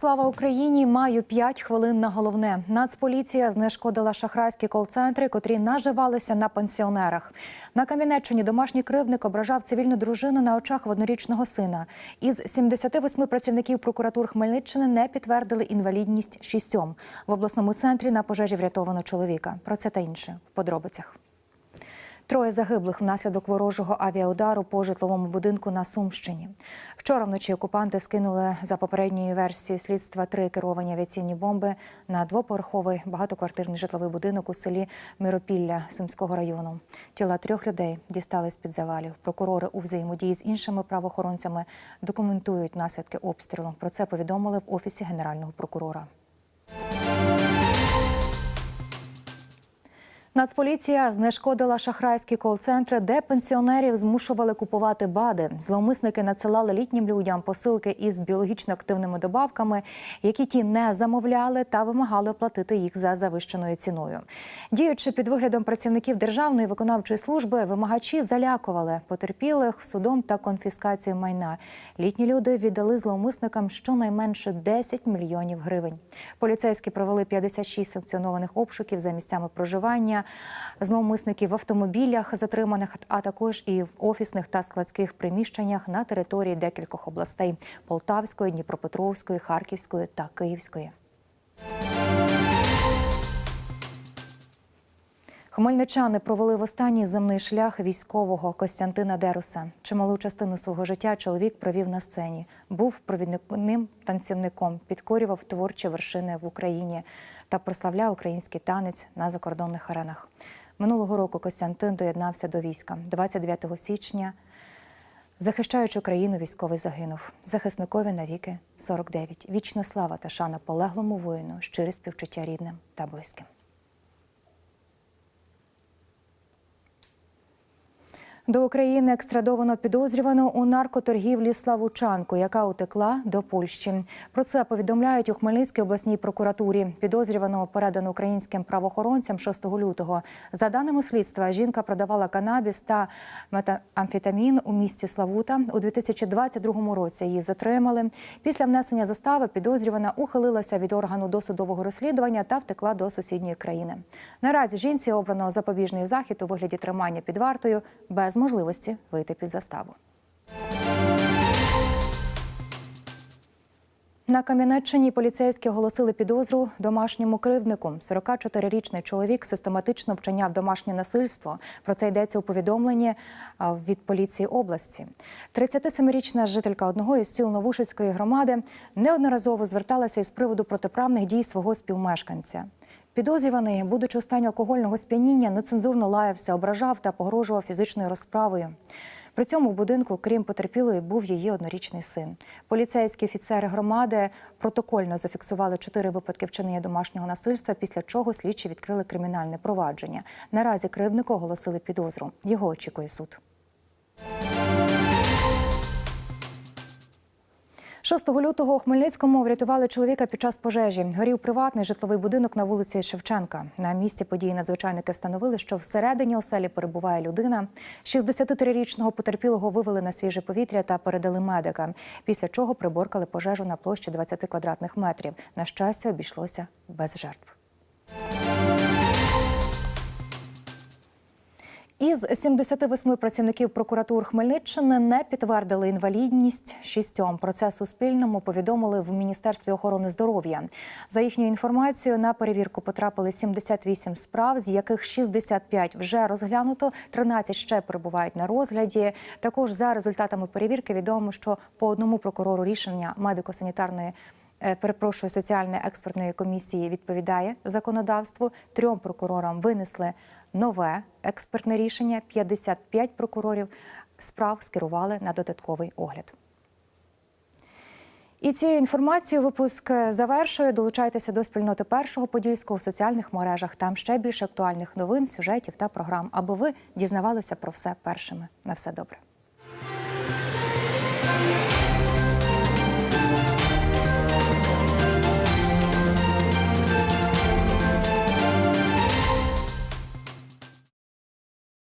Слава Україні! Маю 5 хвилин на головне. Нацполіція знешкодила шахрайські кол-центри, котрі наживалися на пенсіонерах. На Кам'янеччині домашній кривдник ображав цивільну дружину на очах в однорічного сина. Із 78 працівників прокуратур Хмельниччини не підтвердили інвалідність шістьом. В обласному центрі на пожежі врятовано чоловіка. Про це та інше в подробицях. Троє загиблих внаслідок ворожого авіаудару по житловому будинку на Сумщині. Вчора вночі окупанти скинули за попередньою версією слідства три керовані авіаційні бомби на двоповерховий багатоквартирний житловий будинок у селі Миропілля Сумського району. Тіла трьох людей дістали з під завалів. Прокурори у взаємодії з іншими правоохоронцями документують наслідки обстрілу. Про це повідомили в офісі генерального прокурора. Нацполіція знешкодила шахрайські кол-центри, де пенсіонерів змушували купувати БАДи. Зловмисники надсилали літнім людям посилки із біологічно активними добавками, які ті не замовляли та вимагали оплатити їх за завищеною ціною. Діючи під виглядом працівників державної виконавчої служби, вимагачі залякували потерпілих судом та конфіскацією майна. Літні люди віддали зловмисникам щонайменше 10 мільйонів гривень. Поліцейські провели 56 санкціонованих обшуків за місцями проживання зловмисників в автомобілях затриманих, а також і в офісних та складських приміщеннях на території декількох областей Полтавської, Дніпропетровської, Харківської та Київської. Хмельничани провели в останній земний шлях військового Костянтина Деруса. Чималу частину свого життя чоловік провів на сцені. Був провідним танцівником, підкорював творчі вершини в Україні та прославляв український танець на закордонних аренах. Минулого року Костянтин доєднався до війська 29 січня. Захищаючи Україну, військовий загинув. Захисникові навіки 49. Вічна слава та шана полеглому воїну, щире співчуття рідним та близьким. До України екстрадовано підозрювану у наркоторгівлі Славучанку, яка утекла до Польщі. Про це повідомляють у Хмельницькій обласній прокуратурі. Підозрюваного передано українським правоохоронцям 6 лютого. За даними слідства, жінка продавала канабіс та метамфетамін у місті Славута. У 2022 році її затримали. Після внесення застави підозрювана ухилилася від органу досудового розслідування та втекла до сусідньої країни. Наразі жінці обрано запобіжний захід у вигляді тримання під вартою без можливості вийти під заставу. На Кам'янеччині поліцейські оголосили підозру домашньому кривднику. 44-річний чоловік систематично вчиняв домашнє насильство. Про це йдеться у повідомленні від поліції області. 37-річна жителька одного із сіл Новушицької громади неодноразово зверталася із приводу протиправних дій свого співмешканця. Підозрюваний, будучи у стані алкогольного сп'яніння, нецензурно лаявся, ображав та погрожував фізичною розправою. При цьому в будинку, крім потерпілої, був її однорічний син. Поліцейські офіцери громади протокольно зафіксували чотири випадки вчинення домашнього насильства, після чого слідчі відкрили кримінальне провадження. Наразі кривднику оголосили підозру. Його очікує суд. 6 лютого у Хмельницькому врятували чоловіка під час пожежі. Горів приватний житловий будинок на вулиці Шевченка. На місці події надзвичайники встановили, що всередині оселі перебуває людина. 63-річного потерпілого вивели на свіже повітря та передали медикам. Після чого приборкали пожежу на площі 20 квадратних метрів. На щастя, обійшлося без жертв. Із 78 працівників прокуратур Хмельниччини не підтвердили інвалідність шістьом. Про це Суспільному повідомили в Міністерстві охорони здоров'я. За їхньою інформацією, на перевірку потрапили 78 справ, з яких 65 вже розглянуто, 13 ще перебувають на розгляді. Також за результатами перевірки відомо, що по одному прокурору рішення медико-санітарної е, Перепрошую, соціальної експертної комісії відповідає законодавству. Трьом прокурорам винесли нове експертне рішення. 55 прокурорів справ скерували на додатковий огляд. І цією інформацією випуск завершує. Долучайтеся до спільноти першого подільського в соціальних мережах. Там ще більше актуальних новин, сюжетів та програм, аби ви дізнавалися про все першими. На все добре.